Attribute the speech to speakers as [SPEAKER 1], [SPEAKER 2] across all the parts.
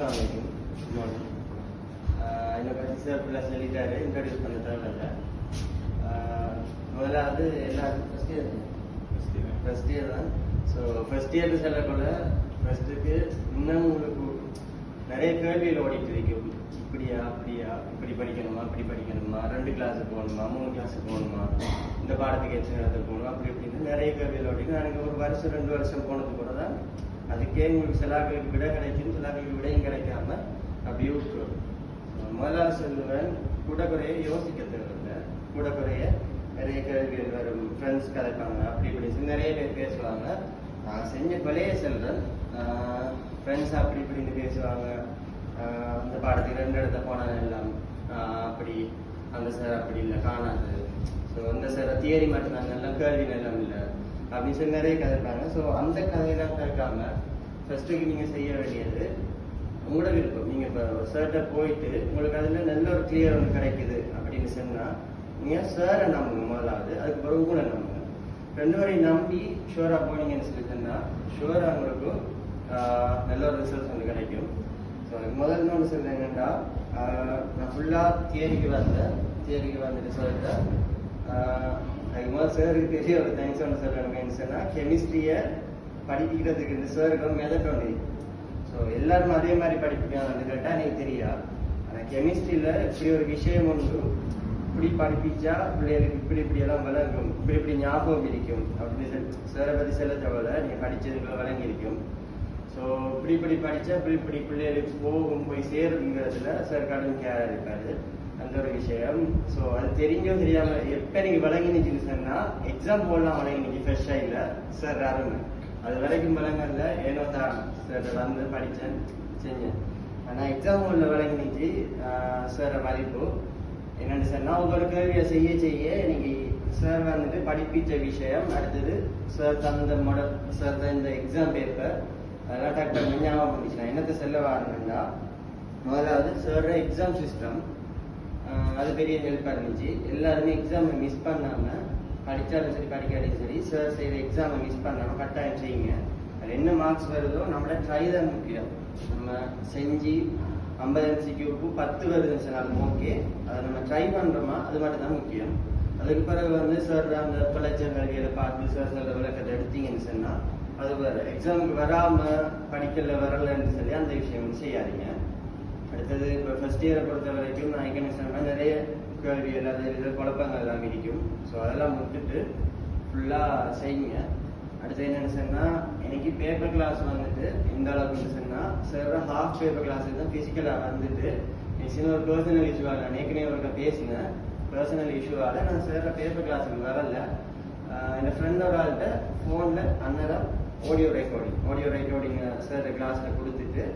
[SPEAKER 1] அஸ்ஸலாமு good morning என்னை பற்றி சார் ஃபுல்லாக சொல்லிட்டாரு இன்ட்ரடியூஸ் பண்ண தேவையில்லை ஆஹ் முதலாவது எல்லாருக்கும் ஃபஸ்ட் இயர் ஃபஸ்ட் இயர் தான் ஸோ ஃபஸ்ட் இயருக்கு செல்லக்குள்ள ஃபஸ்ட்டுக்கு இன்னும் உங்களுக்கு நிறைய கேள்விகள் ஓடிட்டு இருக்கும் இப்படியா அப்படியா இப்படி படிக்கணுமா இப்படி படிக்கணுமா ரெண்டு கிளாஸுக்கு போகணுமா மூணு கிளாஸுக்கு போகணுமா இந்த பாடத்துக்கு எத்தனை இடத்துக்கு போகணும் அப்படி இப்படின்னு நிறைய கேள்விகள் ஓடிட்டு எனக்கு ஒரு வருஷம் ரெண்டு வருஷம் போனது கூட தான் அதுக்கே உங்களுக்கு சிலாக்களுக்கு விட கிடைக்கும் சிலாக்களுக்கு விடையும் கிடைக்காம அப்படியே விட்டுரும் முதலாவது சொல்லுவேன் கூட குறைய யோசிக்க தேவையில்லை. கூட குறைய நிறைய கேள்விகள் வரும். ஃப்ரெண்ட்ஸ் கதைப்பாங்க அப்படி இப்படி நிறைய பேர் பேசுவாங்க. நான் செஞ்ச கொலையே சொல்றேன் ஃப்ரெண்ட்ஸ் அப்படி இப்படின்னு பேசுவாங்க. அந்த பாடத்துக்கு ரெண்டு இடத்த போனது எல்லாம் அப்படி அந்த சார் அப்படி இல்லை காணாது. ஸோ அந்த சார் தியரி மட்டும் எல்லாம் கேள்வி எல்லாம் இல்லை. அப்படின்னு சொல்லி நிறைய கதைப்பாங்க ஸோ அந்த கதையெல்லாம் திறக்காம ஃபர்ஸ்ட்டுக்கு நீங்கள் செய்ய வேண்டியது உங்களோட விருப்பம். நீங்கள் இப்போ சர்ட்டை போயிட்டு உங்களுக்கு அதில் நல்ல ஒரு கிளியர் ஒன்று கிடைக்குது அப்படின்னு சொன்னால் நீங்கள் சாரை நம்புங்க முதலாவது. அதுக்கு பிறகு உங்களை நம்புங்க. ரெண்டு வரையும் நம்பி ஷுவராக போனீங்கன்னு சொல்லி சொன்னால் ஷுவராக உங்களுக்கு நல்ல ஒரு ரிசல்ட்ஸ் ஒன்று கிடைக்கும். ஸோ முதல்ல ஒன்று சொல்றது என்னென்னா நான் ஃபுல்லாக தியரிக்கு வந்தேன் தியரிக்கு வந்துட்டு சொல்லிட்டேன் அதுக்கு முதல் சாருக்கு தெரிய ஒரு தேங்க்ஸ் ஒன்று சொல்லணும்னு சொன்னால் கெமிஸ்ட்ரியை படிக்கிறதுக்கு இந்த சாருக்கும் மிதக்கணும் ஸோ எல்லாரும் அதே மாதிரி படிப்பிக்கணும்னு கேட்டால் எனக்கு தெரியா ஆனால் கெமிஸ்ட்ரியில் இப்படி ஒரு விஷயம் ஒன்று இப்படி படிப்பிச்சா பிள்ளைகளுக்கு இப்படி இப்படி எல்லாம் விளங்கும் இப்படி இப்படி ஞாபகம் இருக்கும். அப்படின்னு சொல்லி சாரை பற்றி செல்ல தேவையில்ல நீங்கள் படிச்சதுக்குள்ள விளங்கி இருக்கும் ஸோ இப்படி இப்படி படித்தா இப்படி இப்படி பிள்ளைகளுக்கு போகும் போய் சேருங்கிறதுல சார் கடும் கேர் இருக்காரு. அந்த ஒரு விஷயம் ஸோ அது தெரிஞ்சோ தெரியாம எப்போ நீங்கள் விளங்கினுச்சுன்னு சொன்னால் எக்ஸாம் போடலாம் விளங்கினிக்கு ஃப்ரெஷ்ஷாக இல்லை சார் அருமை அது வரைக்கும் விளங்கல ஏனோ தான். சார் வந்து படித்தேன் செஞ்சேன் ஆனால் எக்ஸாம் உள்ள விளங்கினுச்சு சார் மதிப்பு. என்னென்னு சொன்னால் உங்கள் கேள்வியை செய்ய செய்ய நீங்கள் சார் வந்துட்டு படிப்பிச்ச விஷயம் அடுத்தது சார் தந்த மொட சார் தந்த எக்ஸாம் பேப்பர் அதெல்லாம் டாக்டர் ஞாபகம் பண்ணிச்சு என்னத்தை செல்ல வரணும்னா முதலாவது சார் எக்ஸாம் சிஸ்டம் அது பெரிய ஹெல்ப்பாக இருந்துச்சு. எல்லாருமே எக்ஸாமை மிஸ் பண்ணாமல் படித்தாலும் சரி படிக்காட்டியும் சரி சார் செய்கிற எக்ஸாமை மிஸ் பண்ணாமல் கட்டாயம் செய்யுங்க. அது என்ன மார்க்ஸ் வருதோ நம்மளோட ட்ரை தான் முக்கியம். நம்ம செஞ்சு ஐம்பது எம்சிக்யூக்கு பத்து வருதுன்னு சொன்னாலும் ஓகே அதை நம்ம ட்ரை பண்ணுறோமா அது மட்டும் தான் முக்கியம். அதுக்கு பிறகு வந்து சார் அந்த பிழைச்ச கல்வியை பார்த்து சார் சொல்ற விளக்கத்தை எடுத்தீங்கன்னு சொன்னால் அது வேறு. எக்ஸாமுக்கு வராமல் படிக்கல வரலன்னு சொல்லி அந்த விஷயம் வந்து செய்யாதீங்க. அடுத்தது ஃபஸ்ட் ஃபர்ஸ்ட் இயரை பொறுத்த வரைக்கும் நான் என்ன நிறைய கேள்வி எல்லா இது குழப்பங்கள் எல்லாம் இருக்கும். ஸோ அதெல்லாம் விட்டுட்டு ஃபுல்லாக செய்யுங்க. அடுத்து என்னன்னு சொன்னால் எனக்கு பேப்பர் கிளாஸ் வந்துட்டு எந்த அளவுக்கு சொன்னால் சார் ஹாஃப் பேப்பர் கிளாஸ் தான் ஃபிசிக்கலாக வந்துட்டு சின்ன ஒரு பர்சனல் இஷ்யூவாக நான் ஏற்கனவே ஒருக்க பேசினேன். பர்சனல் இஷ்யூவால் நான் சார் பேப்பர் கிளாஸுக்கு வரல. என் ஃப்ரெண்டோட ஆள்கிட்ட ஃபோனில் அன்னதான் audio recording audio recording sir கிளாஸில் கொடுத்துட்டு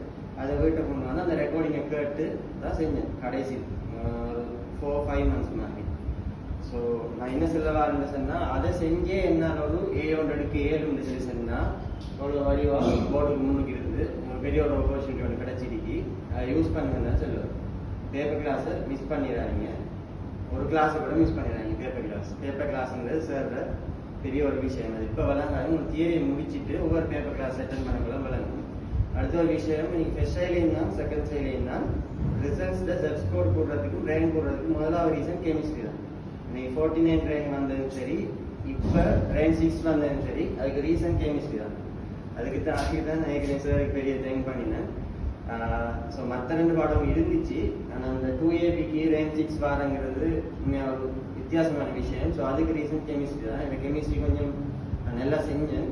[SPEAKER 1] அதை வீட்டை கொண்டு வந்து அந்த ரெக்கார்டிங்கை கேட்டு தான் செஞ்சேன் கடைசி ஒரு ஃபோர் ஃபைவ் மந்த்ஸ் மாதிரி ஸோ நான் என்ன செல்லவா இருந்துச்சுன்னா அதை செஞ்சே என்னால் ஒரு ஏ ஹண்ட்ரடுக்கு ஏழு சொல்லி சொன்னால் ஒரு வழிவாக போர்டுக்கு முன்னுக்கு இருந்து ஒரு பெரிய ஒரு ஆப்பர்ச்சுனிட்டி ஒன்று கிடச்சிருக்கு. அதை யூஸ் பண்ணுங்கன்னு சொல்லுவேன் பேப்பர் கிளாஸை மிஸ் பண்ணிடுறாங்க ஒரு கிளாஸை கூட மிஸ் பண்ணிடுறாங்க பேப்பர் கிளாஸ் பேப்பர் கிளாஸ்ன்றது சேர்ற பெரிய ஒரு விஷயம். அது இப்போ விளங்காது ஒரு தியரியை முடிச்சுட்டு ஒவ்வொரு பேப்பர் கிளாஸ் அட்டன் பண்ணக்குள்ள விளங்கும் அடுத்த ஒரு விஷயம் நீங்கள் ஃபர்ஸ்ட் சைலையும் தான் செகண்ட் சைலையும் தான். ரிசல்ட்ஸில் செல்ஃப் ஸ்கோர் போடுறதுக்கும் ரேங்க் போடுறதுக்கும் முதலாவது ரீசன் கெமிஸ்ட்ரி தான். நீங்கள் ஃபோர்ட்டி நைன் ரேங்க் வந்ததும் சரி இப்போ ரேங்க் சிக்ஸ் வந்ததும் சரி அதுக்கு ரீசன் கெமிஸ்ட்ரி தான். அதுக்கு தான் அதுக்கு தான் நான் ஏற்கனவே பெரிய தேங்க் பண்ணினேன். ஸோ மற்ற ரெண்டு பாடம் இருந்துச்சு. ஆனால் அந்த டூ ஏபிக்கு ரேங்க் சிக்ஸ் பாருங்கிறது உண்மையாக ஒரு வித்தியாசமான விஷயம். ஸோ அதுக்கு ரீசன் கெமிஸ்ட்ரி தான். எனக்கு கெமிஸ்ட்ரி கொஞ்சம் நல்லா செஞ்சேன்.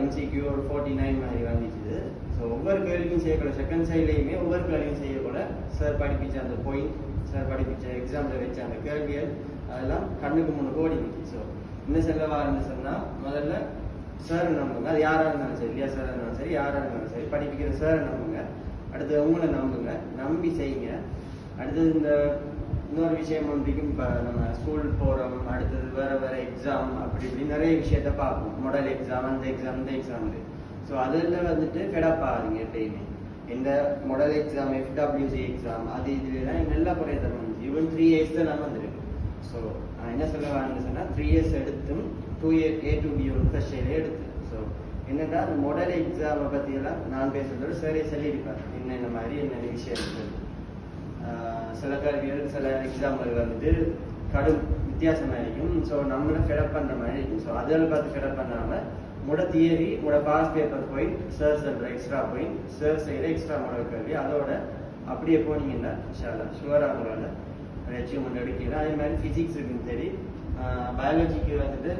[SPEAKER 1] எம்சிக்யூ ஒரு ஃபோர்ட்டி நைன் மாதிரி வந்துச்சு ஸோ ஒவ்வொரு கேள்வியும் செய்யக்கூட செகண்ட் சைட்லேயுமே ஒவ்வொரு கேள்வியும் செய்யக்கூட சார் படிப்பிச்ச அந்த பாயிண்ட் சார் படிப்பிச்ச எக்ஸாமில் வச்ச அந்த கேள்விகள் அதெல்லாம் கண்ணுக்கு முன்னுக்கு ஓடிச்சு ஸோ என்ன செலவாக இருந்து சொன்னால் முதல்ல சார் நம்புங்க. அது யாராக இருந்தாலும் சரி இல்லையா சார் இருந்தாலும் சரி யாராக இருந்தாலும் சரி படிப்பிக்கிற சார் நம்புங்க. அடுத்து உங்களை நம்புங்க. நம்பி செய்யுங்க. அடுத்தது இந்த இன்னொரு விஷயம் ஒன்றைக்கும் இப்போ நம்ம ஸ்கூல் போகிறோம் அடுத்தது வேற வேற எக்ஸாம் அப்படி இப்படி நிறைய விஷயத்த பார்ப்போம். மாடல் எக்ஸாம் அந்த எக்ஸாம் இந்த எக்ஸாம் ஸோ அதில் வந்துட்டு ஃபெடப் ஆகுதுங்க எப்பயுமே இந்த மாடல் எக்ஸாம் எஃப்டபிள்யூசி எக்ஸாம் அது இதுலாம் நல்லா குறைய தரணும் ஈவன் த்ரீ இயர்ஸ் தான் நான் வந்திருக்கு. ஸோ நான் என்ன சொல்ல வரேன்னு சொன்னால் த்ரீ இயர்ஸ் எடுத்தும் two year A to B one first year எடுத்து ஸோ என்னென்னா அந்த மாடல் எக்ஸாமை பற்றியெல்லாம் நான் பேசுறதோட சரி சொல்லியிருப்பேன் என்னென்ன மாதிரி என்னென்ன விஷயம் இருக்குது சில கல்விகள் சில எக்ஸாம்பிள் வந்துட்டு கடும் வித்தியாசமாக இருக்கும். ஸோ நம்மளை ஃபெடப் பண்ணுற மாதிரி இருக்கும். ஸோ அதில் பார்த்து ஃபெடப் பண்ணாமல் முட தியரி உட பாஸ் பேப்பர் பாயிண்ட் சார் சொல்கிற எக்ஸ்ட்ரா பாயிண்ட் சர்ச் செய்கிற எக்ஸ்ட்ரா மாடல் கல்வி அதோட அப்படியே போனீங்கன்னா ஷாலா ஷுவராக உங்களால் அச்சீவ்மெண்ட் எடுக்கலாம் அதே மாதிரி ஃபிசிக்ஸுக்கும் சரி பயாலஜிக்கு வந்துட்டு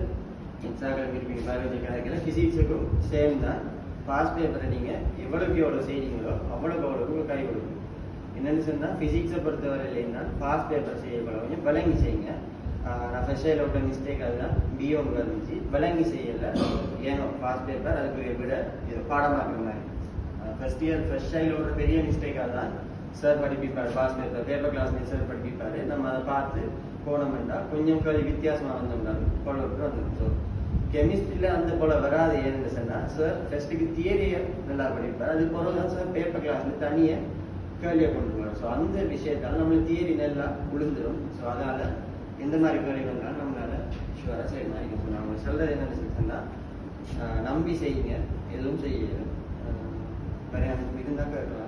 [SPEAKER 1] எக்ஸாக்டாக இருப்பீங்க பயாலஜி கிடைக்கல ஃபிசிக்ஸுக்கும் சேம் தான். பாஸ் பேப்பரை நீங்கள் எவ்வளோக்கு எவ்வளோ செய்கிறீங்களோ அவ்வளோக்கு அவ்வளோக்கு கை என்னன்னு சொன்னால் ஃபிசிக்ஸை பொறுத்தவரையிலேன்னா பாஸ் பேப்பர் செய்ய கொஞ்சம் விளங்கி செய்யுங்க. நான் ஃபர்ஸ்ட் இயரில் விட்ட மிஸ்டேக் அதுதான். பிஓங்க இருந்துச்சு. விளங்கி செய்யலை. ஏனோ பாஸ் பேப்பர் அதுக்கு விட இது பாடமாக்குற மாதிரி. ஃபர்ஸ்ட் இயர் ஃபர்ஸ்ட் இயரில் விட பெரிய மிஸ்டேக்காக தான் sir படிப்பிப்பார் pass paper paper class sir படிப்பிப்பார். நம்ம அதை பார்த்து போனோம்னா கொஞ்சம் கொஞ்சம் வித்தியாசமாக வந்தோம்னா போல வந்துடும் ஸோ கெமிஸ்ட்ரியில் அந்த போல வராது ஏன்னு சொன்னால் சார் ஃபர்ஸ்ட்டுக்கு தியரியை நல்லா படிப்பார். அது பிறகு தான் சார் பேப்பர் கிளாஸில் தனியாக கேள்வியை கொண்டு போகணும் ஸோ அந்த விஷயத்தால் நம்மளுக்கு தியரி நல்லா விழுந்துடும் ஸோ அதால் எந்த மாதிரி கேள்வி வந்தாலும் நம்மளால் ஷுவராக சரி மாதிரி ஸோ நம்ம சொல்கிறது என்னென்னு சொல்லிட்டுன்னா நம்பி செய்யுங்க. எதுவும் செய்யணும் வேறு எனக்கு இருந்தால் கேட்கலாம்.